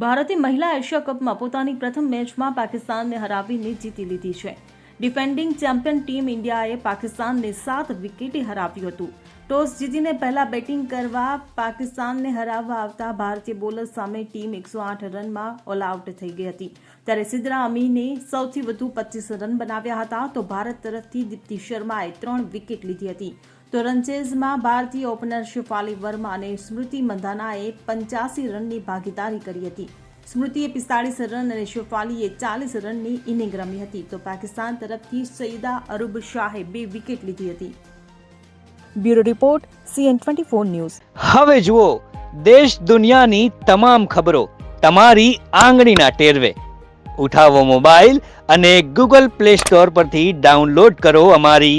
ભારતે મહિલા એશિયા કપમાં પોતાની પ્રથમ મેચમાં પાકિસ્તાનને હરાવીને જીતી લીધી છે. ડિફેન્ડિંગ ચેમ્પિયન ટીમ ઇન્ડિયાએ પાકિસ્તાનને સાત વિકેટે હરાવ્યું હતું. ટોસ જીતીને પહેલા બેટિંગ કરવા પાકિસ્તાનને હરાવવા આવતા ભારતીય બોલર સામે ટીમ એકસો આઠ રનમાં ઓલ આઉટ થઈ ગઈ હતી. ત્યારે સિદ્રા અમીને સૌથી વધુ પચીસ રન બનાવ્યા હતા તો ભારત તરફથી દીપ્તિ શર્માએ ત્રણ વિકેટ લીધી હતી. તો ભારતીય ઓપનર શિફાલી વર્મા અને સ્મૃતિ મંધાનાએ પંચ્યાસી રનની ભાગીદારી કરી હતી. સ્મૃતિએ પિસ્તાળીસ રન અને શિફાલીએ ચાલીસ રનની ઇનિંગ રમી હતી. તો પાકિસ્તાન તરફથી સઈદા અરુબ શાહે બે વિકેટ લીધી હતી. Bureau report, CN twenty four news. હવે જુઓ, દેશ દુનિયાની તમામ ખબરો તમારી આંગળીના ટેરવે. ઉઠાવો મોબાઈલ અને ગૂગલ પ્લે સ્ટોર પરથી ડાઉનલોડ કરો અમારી